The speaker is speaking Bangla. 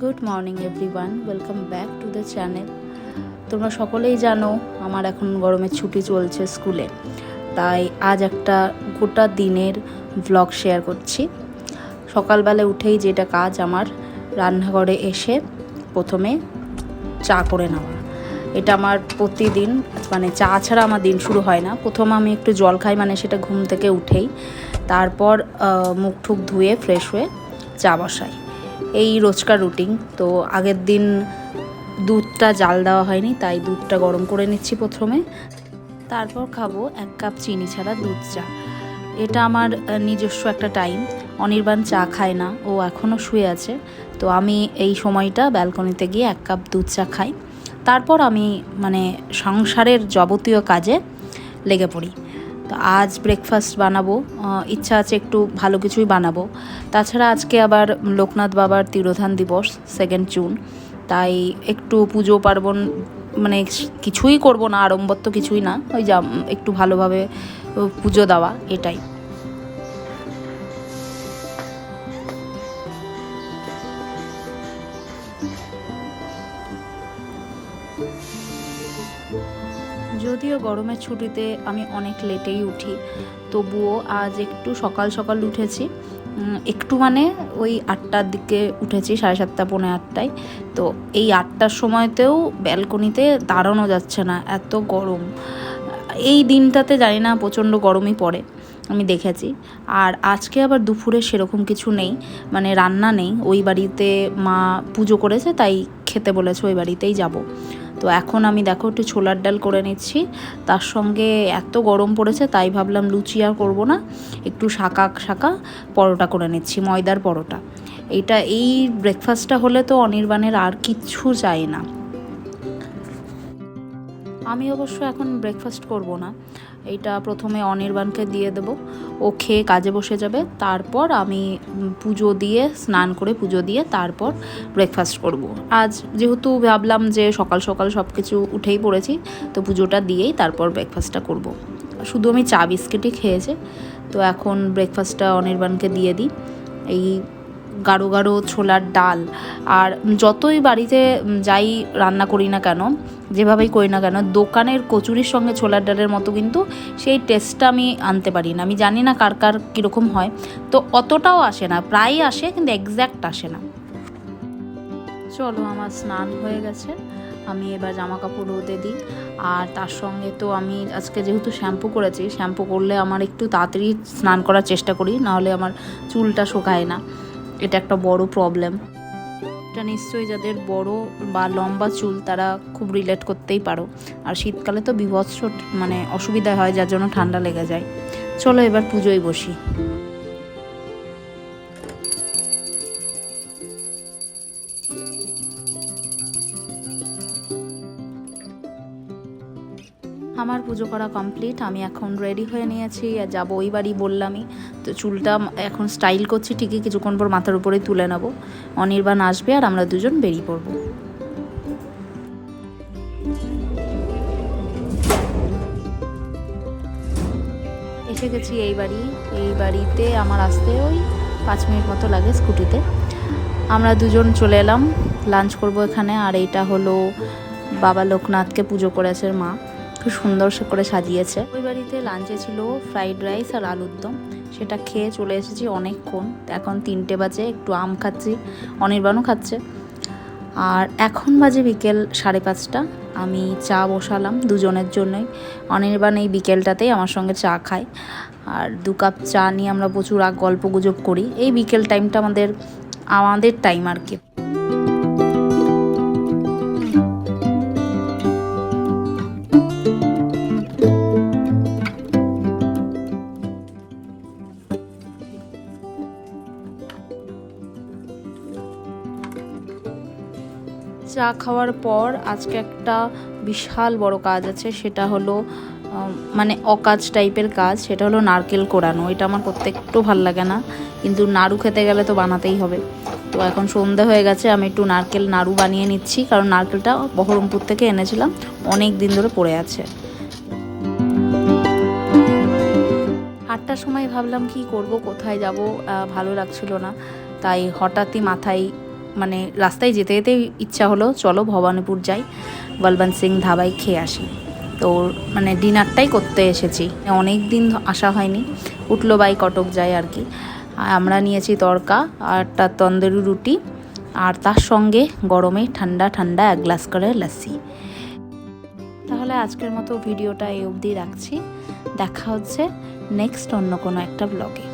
Good morning everyone welcome back to the channel তোমরা সকলেই জানো, আমার এখন গরমের ছুটি চলছে স্কুলে। তাই আজ একটা গোটা দিনের ব্লগ শেয়ার করছি। সকালবেলা উঠেই যেটা কাজ আমার, রান্নাঘরে এসে প্রথমে চা করে নেওয়া। এটা আমার প্রতিদিন মানে চা ছাড়া আমার দিন শুরু হয় না। প্রথম আমি একটু জল খাই মানে সেটা ঘুম থেকে উঠেই। তারপর মুখ ঠুক ধুয়ে ফ্রেশ হয়ে চা বসাই। এই রোজকার রুটিন। তো আগের দিন দুধটা জাল দেওয়া হয়নি, তাই দুধটা গরম করে নিচ্ছি প্রথমে। তারপর খাব এক কাপ চিনি ছাড়া দুধ চা। এটা আমার নিজস্ব একটা টাইম। অনির্বাণ চা খায় না, ও এখনও শুয়ে আছে। তো আমি এই সময়টা ব্যালকনিতে গিয়ে এক কাপ দুধ চা খাই। তারপর আমি মানে সংসারের যাবতীয় কাজে লেগে পড়ি। তো আজ ব্রেকফাস্ট বানাবো। ইচ্ছা আছে একটু ভালো কিছুই বানাবো। তাছাড়া আজকে আবার লোকনাথ বাবার তিরোধান দিবস সেকেন্ড জুন তাই একটু পুজো, পার্বণ মানে কিছুই করব না, আড়ম্বর তো কিছুই না। ওই যা একটু ভালোভাবে পুজো দেওয়া, এটাই। যদিও গরমের ছুটিতে আমি অনেক লেটেই উঠি, তবুও আজ একটু সকাল সকাল উঠেছি। একটু মানে ওই আটটার দিকে উঠেছি, সাড়ে সাতটা, পৌনে আটটায়। তো এই আটটার সময়তেও ব্যালকনিতে দাঁড়ানো যাচ্ছে না, এত গরম। এই দিনটাতে জানি না প্রচণ্ড গরমই পড়ে, আমি দেখেছি। আর আজকে আবার দুপুরে সেরকম কিছু নেই মানে রান্না নেই। ওই বাড়িতে মা পুজো করেছে, তাই খেতে বলেছে, ওই বাড়িতেই যাব। তো এখন আমি দেখো একটু ছোলার ডাল করে নিচ্ছি। তার সঙ্গে এত গরম পড়েছে, তাই ভাবলাম লুচি আর করব না। একটু শাকা শাকা পরোটা করে নিচ্ছি, ময়দার পরোটা। এইটা এই ব্রেকফাস্টটা হলে তো অনির্বাণের আর কিচ্ছু চাই না। আমি অবশ্য এখন ব্রেকফাস্ট করব না। এইটা প্রথমে অনির্বাণকে দিয়ে দেবো ও খেয়ে কাজে বসে যাবে তারপর আমি পুজো দিয়ে, স্নান করে পুজো দিয়ে তারপর ব্রেকফাস্ট করব। আজ যেহেতু ভাবলাম যে সকাল সকাল সব কিছু উঠেই পড়েছি, তো পুজোটা দিয়েই তারপর ব্রেকফাস্টটা করব। শুধু আমি চা বিস্কিটই খেয়েছে তো এখন ব্রেকফাস্টটা অনির্বাণকে দিয়ে দিই এই গাঢ় গাঢ় ছোলার ডাল। আর যতই বাড়িতে যাই রান্না করি না কেন, যেভাবেই করি না কেন, দোকানের কচুরির সঙ্গে ছোলার ডালের মতো কিন্তু সেই টেস্টটা আমি আনতে পারি না। আমি জানি না কার কার কীরকম হয়। তো অতটাও আসে না, প্রায়ই আসে কিন্তু এক্স্যাক্ট আসে না। চলো আমার স্নান হয়ে গেছে, আমি এবার জামা কাপড় রোদে দিই। আর তার সঙ্গে তো আমি আজকে যেহেতু শ্যাম্পু করেছি, শ্যাম্পু করলে আমার একটু তাড়াতাড়ি স্নান করার চেষ্টা করি, নাহলে আমার চুলটা শোকায় না। এটা একটা বড় প্রবলেম এটা নিশ্চয়ই যাদের বড় বা লম্বা চুল, তারা খুব রিলেট করতেই পারো। আর শীতকালে তো বিভৎস মানে অসুবিধা হয়, যার জন্য ঠান্ডা লেগে যায়। চলো এবার পুজোয় বসি। পুজো করা কমপ্লিট আমি এখন রেডি হয়ে নিয়েছি, আর যাব ওই বাড়ি বললামই। তো চুলটা এখন স্টাইল করছি, ঠিকই কিছুক্ষণ পর মাথার উপরেই তুলে নেব। অনির্বাণ আসবে আর আমরা দুজন বেরিয়ে পড়ব। এসে গেছি এই বাড়ি, এই বাড়িতে আমার আসতে ওই পাঁচ মিনিট মতো লাগে স্কুটিতে। আমরা দুজন চলে এলাম লাঞ্চ করব এখানে, আর এইটা হলো বাবা লোকনাথকে পুজো করেছে মা। সুন্দর করে সাজিয়েছে। ওই বাড়িতে লাঞ্চে ছিল ফ্রাইড রাইস আর আলুর দম। সেটা খেয়ে চলে এসেছি অনেকক্ষণ। এখন তিনটে বাজে, একটু আম খাচ্ছি, অনির্বাণও খাচ্ছে। আর এখন বাজে বিকেল সাড়ে পাঁচটা। আমি চা বসালাম দুজনের জন্যই। অনির্বাণ এই বিকেলটাতেই আমার সঙ্গে চা খায়। আর দু কাপ চা নিয়ে আমরা প্রচুর গল্প গুজব করি। এই বিকেল টাইমটা আমাদের আমাদের টাইম আর কি। চা খাওয়ার পর আজকে একটা বিশাল বড় কাজ আছে, সেটা হলো মানে অকাজ টাইপের কাজ, সেটা হলো নারকেল কোড়ানো এটা আমার করতে একটু ভালো লাগে না, কিন্তু নাড়ু খেতে গেলে তো বানাতেই হবে। তো এখন সন্ধে হয়ে গেছে, আমি একটু নারকেল নাড়ু বানিয়ে নিচ্ছি, কারণ নারকেলটা বহরমপুর থেকে এনেছিলাম, অনেক দিন ধরে পড়ে আছে। আটটার সময় ভাবলাম কি করব, কোথায় যাব ভালো লাগছিল না। তাই হঠাৎই মাথায় মানে রাস্তায় যেতে যেতে ইচ্ছা হলো, চলো ভবানীপুর যাই। বলবন্ত সিং ধাবায় খেয়ে আসি। তো মানে ডিনারটাই করতে এসেছি। অনেক দিন আসা হয়নি। উঠল বাই কটক যাই আর কি। আমরা নিয়েছি তরকা আর তার তন্দুরি রুটি, আর তার সঙ্গে গরমে ঠান্ডা ঠান্ডা এক গ্লাস করে লাসি। তাহলে আজকের মতো ভিডিওটা এই অবধি রাখছি। দেখা হচ্ছে নেক্সট অন্য কোনো একটা ব্লগে।